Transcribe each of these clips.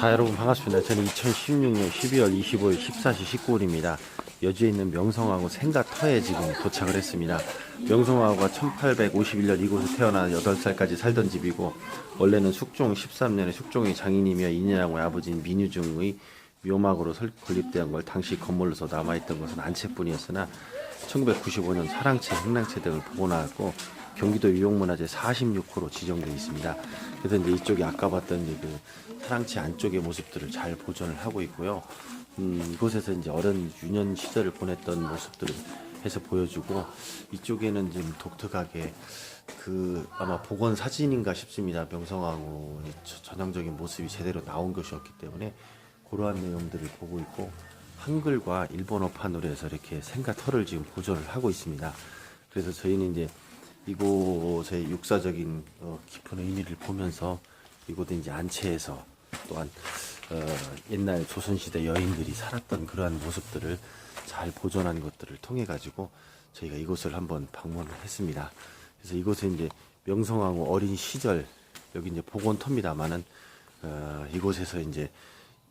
자 여러분 반갑습니다. 저는 2016년 12월 25일 14시 19분입니다. 여주에 있는 명성하고 생가터에 지금 도착을 했습니다. 명성하고가 1851년 이곳에 태어나 8살까지 살던 집이고 원래는 숙종 13년에 숙종의 장인이며 인연하고의 아버지인 민유중의 묘막으로 설- 건립된 걸 당시 건물로서 남아있던 것은 한 채뿐이었으나 1995년 사랑채, 행랑채 등을 복원하고 경기도 유형문화재 46호로 지정되어 있습니다. 그래서 이제 이쪽이 아까 봤던 그 사랑채 안쪽의 모습들을 잘 보존을 하고 있고요. 음, 이곳에서 이제 어린 유년 시절을 보냈던 모습들을 해서 보여주고 이쪽에는 지금 독특하게 그 아마 복원 사진인가 싶습니다. 저- 전형적인 모습이 제대로 나온 것이었기 때문에 그러한 내용들을 보고 있고 한글과 일본어판으로 해서 이렇게 생가터를 지금 보존을 하고 있습니다. 그래서 저희는 이제 이곳의 육사적인 어, 깊은 의미를 보면서 이곳에 이제 안채에서 또한 어, 옛날 조선시대 여인들이 살았던 그러한 모습들을 잘 보존한 것들을 통해 가지고 저희가 이곳을 한번 방문을 했습니다. 그래서 이곳에 이제 명성황후 어린 시절 여기 이제 복원터입니다만은 어, 이곳에서 이제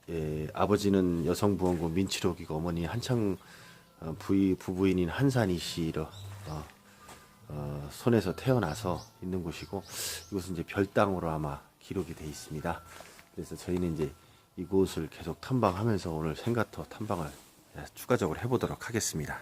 예, 아버지는 여성부원고 민치록이고 어머니 한창 어, 부이 부부인인 한산이 씨로 어, 어, 손에서 태어나서 있는 곳이고 이곳은 이제 별당으로 아마 기록이 돼 있습니다. 그래서 저희는 이제 이곳을 계속 탐방하면서 오늘 생가터 탐방을 예, 추가적으로 해보도록 하겠습니다.